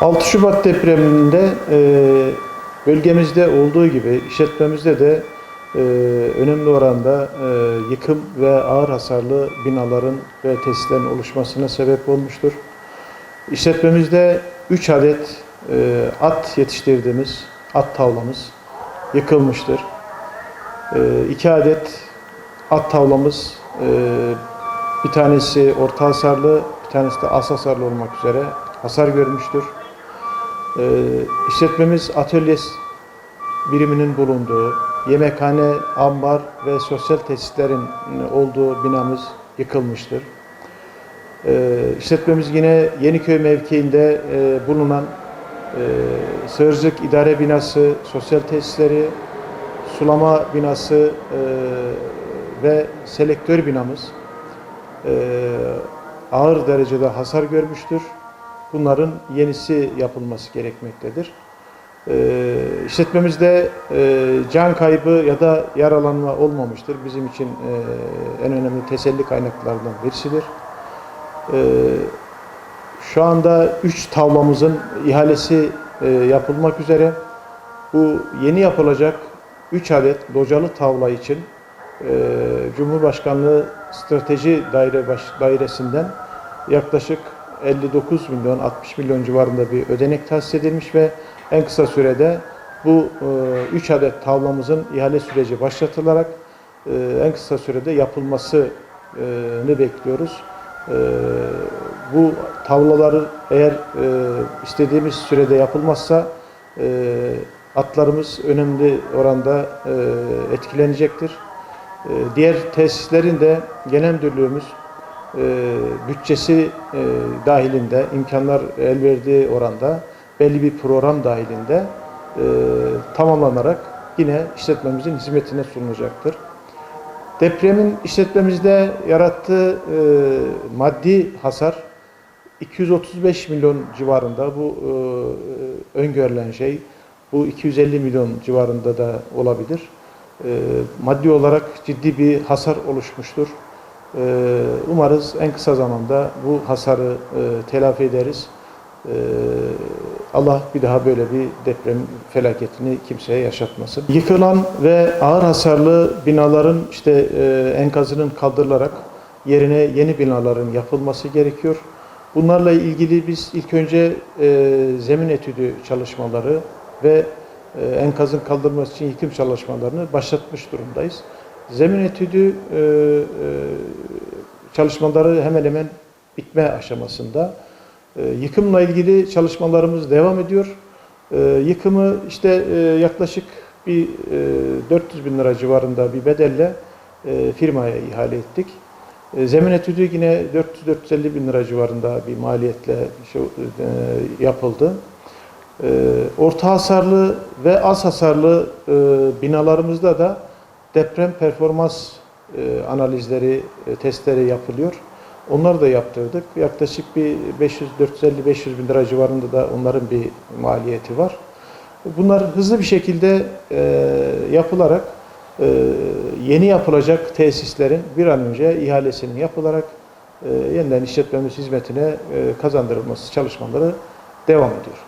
6 Şubat depreminde e, bölgemizde olduğu gibi işletmemizde de e, önemli oranda e, yıkım ve ağır hasarlı binaların ve tesislerin oluşmasına sebep olmuştur. İşletmemizde 3 adet e, at yetiştirdiğimiz at tavlamız yıkılmıştır. 2 adet at tavlamız e, bir tanesi orta hasarlı, bir tanesi de az hasarlı olmak üzere hasar görmüştür. Ee, işletmemiz atölye biriminin bulunduğu, yemekhane, ambar ve sosyal tesislerin olduğu binamız yıkılmıştır. Ee, işletmemiz yine Yeniköy mevkiinde e, bulunan e, Sığırcık İdare Binası, sosyal tesisleri, sulama binası e, ve selektör binamız e, ağır derecede hasar görmüştür. Bunların yenisi yapılması gerekmektedir. E, işletmemizde e, can kaybı ya da yaralanma olmamıştır. Bizim için e, en önemli teselli kaynaklarından birisidir. E, şu anda 3 tavlamızın ihalesi e, yapılmak üzere. Bu yeni yapılacak 3 adet localı tavla için e, Cumhurbaşkanlığı Strateji Daire Baş, Dairesi'nden yaklaşık 59 milyon 60 milyon civarında bir ödenek tahsis edilmiş ve en kısa sürede bu 3 adet tavlamızın ihale süreci başlatılarak e, en kısa sürede yapılmasını bekliyoruz. E, bu tavlaları eğer e, istediğimiz sürede yapılmazsa e, atlarımız önemli oranda e, etkilenecektir. E, diğer tesislerin de genel müdürlüğümüz e, bütçesi e, dahilinde, imkanlar el verdiği oranda belli bir program dahilinde e, tamamlanarak yine işletmemizin hizmetine sunulacaktır. Depremin işletmemizde yarattığı e, maddi hasar 235 milyon civarında bu e, öngörülen şey. Bu 250 milyon civarında da olabilir. E, maddi olarak ciddi bir hasar oluşmuştur. E, umarız en kısa zamanda bu hasarı e, telafi ederiz. E, Allah bir daha böyle bir deprem felaketini kimseye yaşatmasın. Yıkılan ve ağır hasarlı binaların işte e, enkazının kaldırılarak yerine yeni binaların yapılması gerekiyor. Bunlarla ilgili biz ilk önce e, zemin etüdü çalışmaları ve enkazın kaldırılması için yıkım çalışmalarını başlatmış durumdayız. Zemin etüdü e, e, çalışmaları hemen hemen bitme aşamasında. E, yıkımla ilgili çalışmalarımız devam ediyor. E, yıkımı işte e, yaklaşık bir e, 400 bin lira civarında bir bedelle e, firmaya ihale ettik. E, zemin etüdü yine 400-450 bin lira civarında bir maliyetle şu, e, yapıldı. E, orta hasarlı ve az hasarlı e, binalarımızda da deprem performans e, analizleri, e, testleri yapılıyor. Onları da yaptırdık. Yaklaşık bir 500 450 500 bin lira civarında da onların bir maliyeti var. Bunlar hızlı bir şekilde e, yapılarak e, yeni yapılacak tesislerin bir an önce ihalesinin yapılarak e, yeniden işletmemiz hizmetine e, kazandırılması çalışmaları devam ediyor.